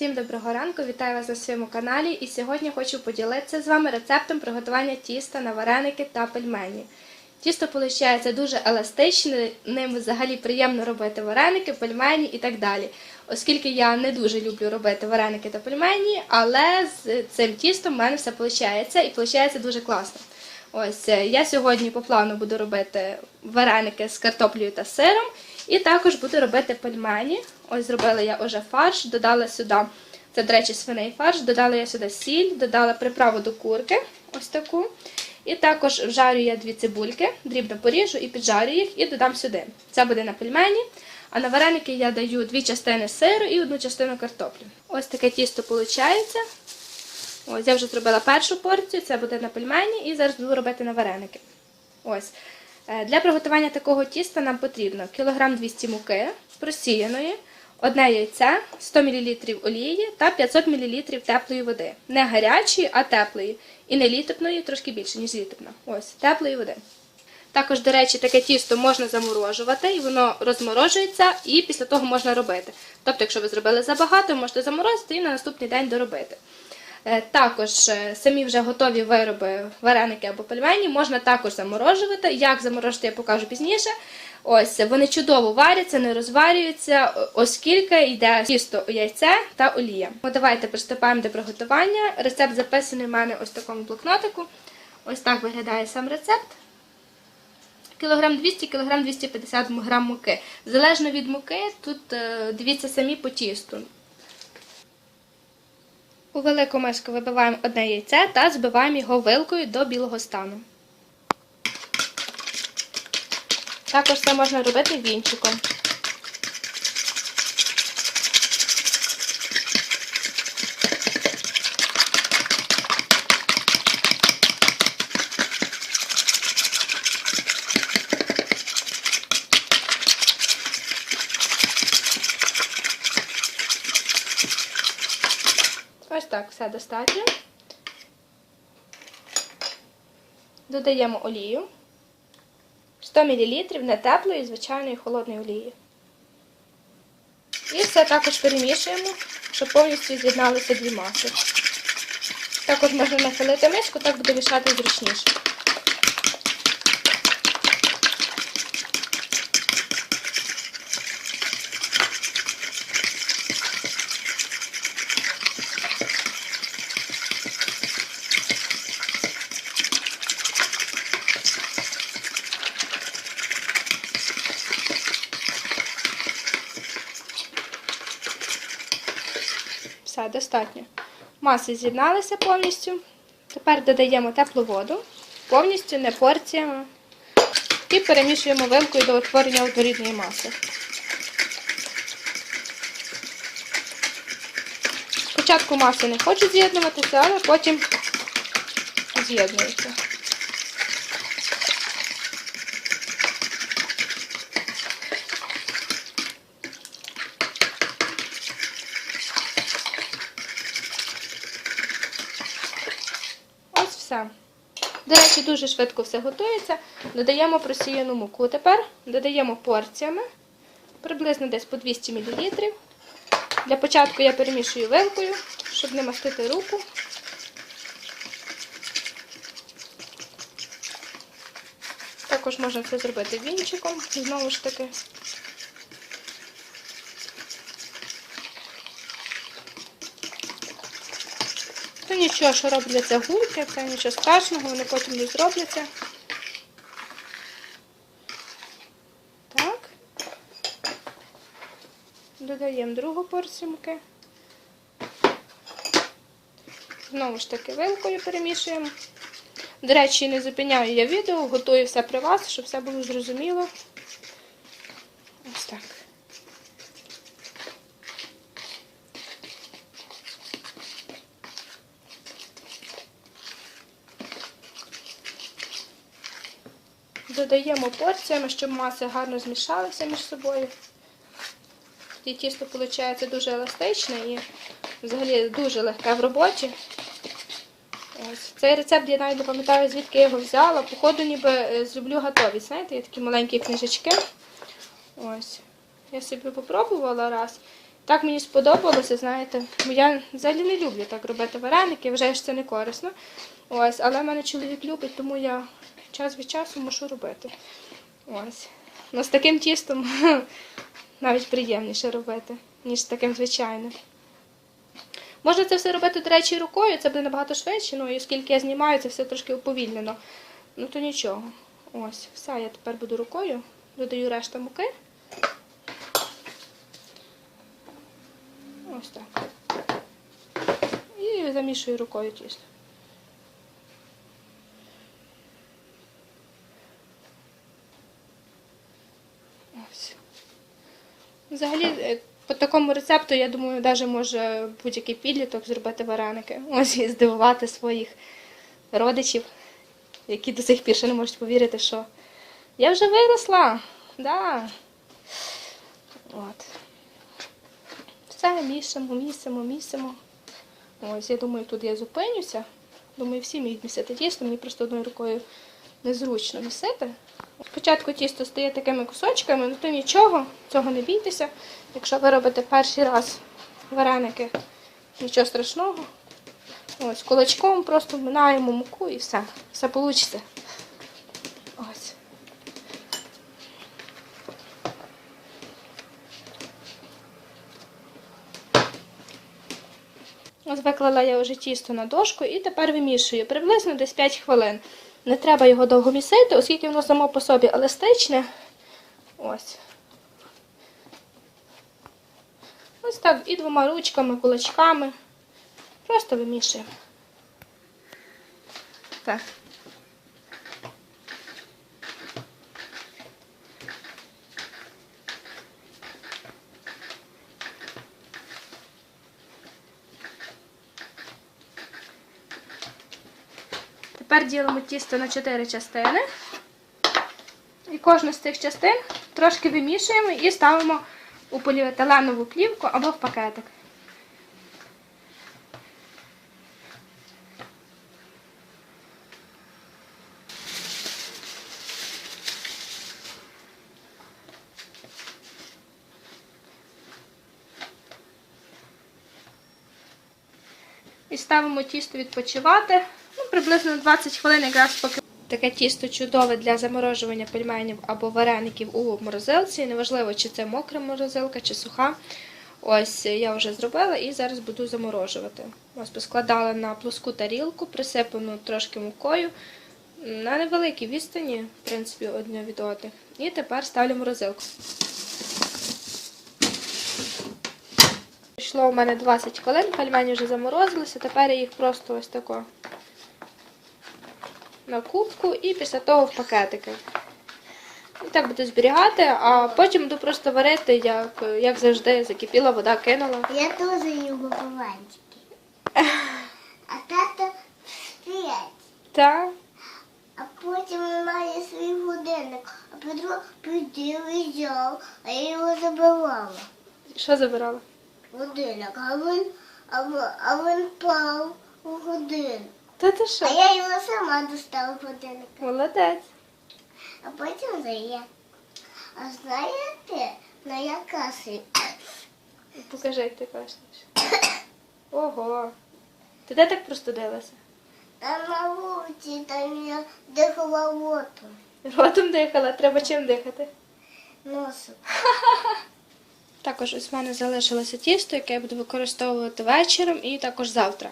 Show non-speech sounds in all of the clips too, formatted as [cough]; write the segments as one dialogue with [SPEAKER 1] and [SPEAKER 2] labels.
[SPEAKER 1] Всім доброго ранку, вітаю вас на своєму каналі. І сьогодні хочу поділитися з вами рецептом приготування тіста на вареники та пельмені. Тісто виходить дуже еластичне, ним взагалі приємно робити вареники, пельмені і так далі. Оскільки я не дуже люблю робити вареники та пельмені, але з цим тістом в мене все виходить і виходить дуже класно. Ось е, я сьогодні по плану буду робити вареники з картоплею та сиром, і також буду робити пельмені. Ось зробила я вже фарш, додала сюди, це, до речі, свиний фарш, додала я сюди сіль, додала приправу до курки, ось таку. І також вжарю я дві цибульки, дрібно поріжу і піджарю їх, і додам сюди. Це буде на пельмені. А на вареники я даю дві частини сиру і одну частину картоплі. Ось таке тісто виходить. Ось я вже зробила першу порцію, це буде на пельмені, і зараз буду робити на вареники. Ось. Е, Для приготування такого тіста нам потрібно кілограм 200 муки просіяної, одне яйце, 100 мл олії та 500 мл теплої води. Не гарячої, а теплої. І не літопної, трошки більше, ніж літопна. Ось, теплої води. Також, до речі, таке тісто можна заморожувати, і воно розморожується, і після того можна робити. Тобто, якщо ви зробили забагато, можете заморозити і на наступний день доробити. Е, Також е, самі вже готові вироби, вареники або пельмені можна також заморожувати. Як заморожити, я покажу пізніше. Ось вони чудово варяться, не розварюються, оскільки йде тісто яйце та олія. От давайте приступаємо до приготування. Рецепт записаний в мене ось в такому блокнотику. Ось так виглядає сам рецепт. Кілограм 200, кілограм 250 грам муки. Залежно від муки, тут е, дивіться самі по тісту. У велику миску вибиваємо одне яйце та збиваємо його вилкою до білого стану. Також це можна робити вінчиком. Так, все достатньо. Додаємо олію. 100 мл не теплої, звичайної холодної олії. І все також перемішуємо, щоб повністю з'єдналися дві маси. Також можна нахилити миску, так буде мішати зручніше. Достатньо. Маси з'єдналися повністю. Тепер додаємо теплу воду, повністю не порціями. І перемішуємо вилкою до утворення однорідної маси. Спочатку маси не хочуть з'єднуватися, але потім з'єднуються. Ось все. До речі, дуже швидко все готується. Додаємо просіяну муку тепер, додаємо порціями, приблизно десь по 200 мл. Для початку я перемішую вилкою, щоб не мастити руку. Також можна це зробити вінчиком, знову ж таки. Нічого, що робляться гульки, це нічого страшного, вони потім не зробляться. Так. Додаємо другу порцію муки. Знову ж таки вилкою перемішуємо. До речі, не зупиняю я відео, готую все при вас, щоб все було зрозуміло. Ось так. Додаємо порціями, щоб маси гарно змішалися між собою. Тоді тісто виходить дуже еластичне і взагалі дуже легке в роботі. Ось. Цей рецепт я навіть не пам'ятаю, звідки я його взяла. Походу, ніби е, зроблю готові. Знаєте, є такі маленькі книжечки. Ось. Я собі попробувала раз. так мені сподобалося, знаєте. Бо я взагалі не люблю так робити вареники, вважаю, що це не корисно. Ось, але мене чоловік любить, тому я час від часу мушу робити. Ось. Ну, з таким тістом [laughs] навіть приємніше робити, ніж з таким звичайним. Можна це все робити, до речі, рукою, це буде набагато швидше, ну і оскільки я знімаю, це все трошки уповільнено. Ну то нічого. Ось, все, я тепер буду рукою. Додаю решта муки. Ось так. І замішую рукою тісто. Ось. Взагалі, е, по такому рецепту, я думаю, навіть може будь-який підліток зробити вареники. Ось і здивувати своїх родичів, які до сих пір ще не можуть повірити, що я вже виросла. Да. От. Все, місимо, місимо, місимо. Ось, я думаю, тут я зупинюся. Думаю, всі вміють місити тісто, мені просто одною рукою незручно місити. Спочатку тісто стає такими кусочками, ну то нічого, цього не бійтеся. Якщо ви робите перший раз вареники, нічого страшного. Ось, кулачком просто вминаємо муку і все. Все вийде. Ось. Ось виклала я вже тісто на дошку і тепер вимішую приблизно десь 5 хвилин. Не треба його довго місити, оскільки воно само по собі еластичне. Ось. Ось так, і двома ручками, кулачками. Просто вимішуємо. Так. Тепер ділимо тісто на 4 частини. І кожну з цих частин трошки вимішуємо і ставимо у поліетиленову плівку або в пакетик. І ставимо тісто відпочивати. Приблизно 20 хвилин, якраз поки таке тісто чудове для заморожування пельменів або вареників у морозилці. Неважливо, чи це мокра морозилка, чи суха. Ось я вже зробила і зараз буду заморожувати. Ось поскладала на плоску тарілку, присипану трошки мукою. На невеликій відстані, в принципі, одне від одних. І тепер ставлю морозилку. Пройшло у мене 20 хвилин, пельмені вже заморозилися, тепер я їх просто ось тако на кубку і після того в пакетики. І так буду зберігати, а потім буду просто варити, як, як завжди, закипіла вода, кинула.
[SPEAKER 2] Я тоже люблю баванчики. А тато спять.
[SPEAKER 1] Та
[SPEAKER 2] А потім він має свій годинник. А Петро підів і взяв, а я його забивала.
[SPEAKER 1] що забирала?
[SPEAKER 2] Годинник. А він, а, а він впав у годинник.
[SPEAKER 1] Та ти що?
[SPEAKER 2] А я його сама достала годинник.
[SPEAKER 1] Молодець.
[SPEAKER 2] А потім зає. А знаєте, на якасі?
[SPEAKER 1] Покажи, як ти кашляєш. Ого. Ти де так простудилася?
[SPEAKER 2] Там на вулиці, там я дихала воду.
[SPEAKER 1] Ротом дихала, треба чим дихати.
[SPEAKER 2] Носом.
[SPEAKER 1] Також ось в мене залишилося тісто, яке я буду використовувати вечором і також завтра.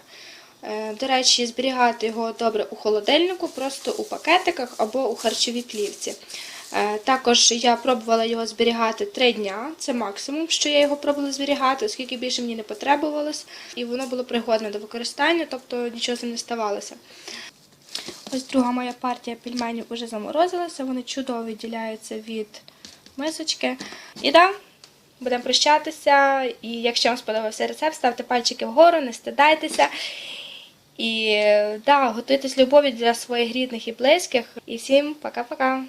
[SPEAKER 1] Е, До речі, зберігати його добре у холодильнику, просто у пакетиках або у харчовій плівці. Е, Також я пробувала його зберігати три дня, це максимум, що я його пробувала зберігати, оскільки більше мені не потребувалось, і воно було пригодне до використання, тобто нічого з ним не ставалося. Ось друга моя партія пельменів вже заморозилася, вони чудово відділяються від мисочки. І да, будемо прощатися. І якщо вам сподобався рецепт, ставте пальчики вгору, не стидайтеся. І да, готуйтесь любові для своїх рідних і близьких. І всім пока-пока!